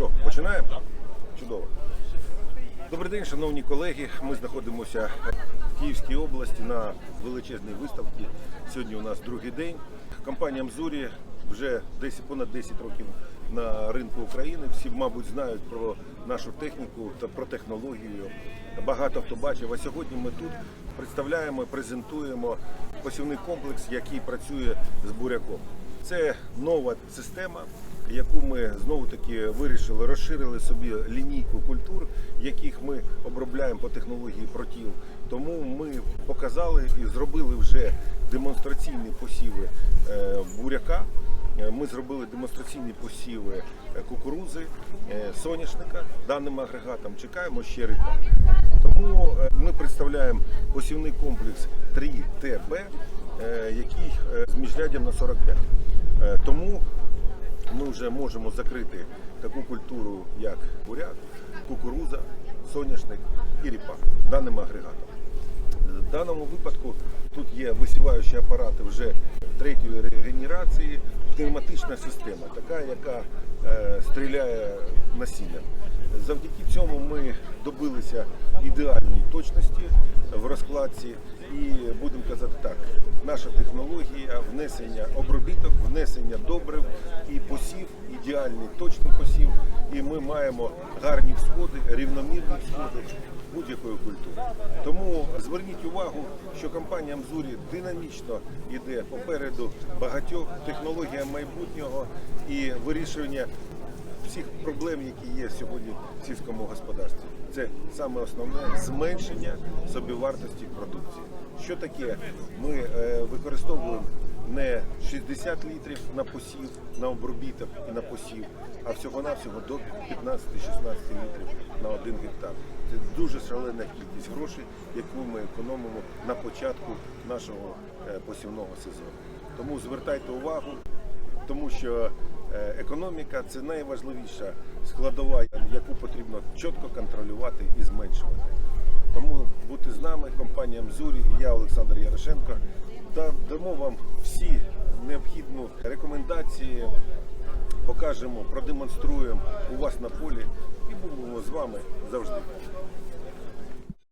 Що, починаємо? Чудово. Добрий день, шановні колеги. Ми знаходимося в Київській області на величезній виставці. Сьогодні у нас другий день. Компанія Мзурі вже 10, понад 10 років на ринку України. Всі, мабуть, знають про нашу техніку та про технологію. Багато хто бачив. А сьогодні ми тут представляємо, презентуємо посівний комплекс, який працює з буряком. Це нова система, яку ми знову таки вирішили, розширили собі лінійку культур, яких ми обробляємо по технології протіл. Тому ми показали і зробили вже демонстраційні посіви е, буряка. Е, Ми зробили демонстраційні посіви е, кукурузи, соняшника даним агрегатом. Чекаємо ще ріпак. Тому ми представляємо посівний комплекс 3ТБ, е, який з міжряддям на 45. Е, Тому ми вже можемо закрити таку культуру, як буряк, кукуруза, соняшник і ріпак даним агрегатом. В даному випадку тут є висіваючі апарати вже третьої генерації, пневматична система, така, яка е, стріляє насінням. Завдяки цьому ми добилися ідеальної точності в розкладці і будемо казати так, наша технологія внесення обробіток, внесення добрив і посів, ідеальний точний посів. І ми маємо гарні всходи, рівномірні всходи будь-якої культури. Тому зверніть увагу, що компанія Мзурі динамічно йде попереду багатьох технологіям майбутнього і вирішення всіх проблем, які є сьогодні в сільському господарстві. Це саме основне зменшення собівартості продукції. Що таке? Ми е, використовуємо не 60 літрів на посів, на обробіток і на посів, а всього-навсього до 15-16 літрів на один гектар. Це дуже шалена кількість грошей, яку ми економимо на початку нашого е, посівного сезону. Тому звертайте увагу, тому що економіка це найважливіша складова, яку потрібно чітко контролювати і зменшувати. Тому будьте з нами, компанія Мзурі і я, Олександр Ярошенко, та дамо вам всі необхідні рекомендації, покажемо, продемонструємо у вас на полі і будемо з вами завжди.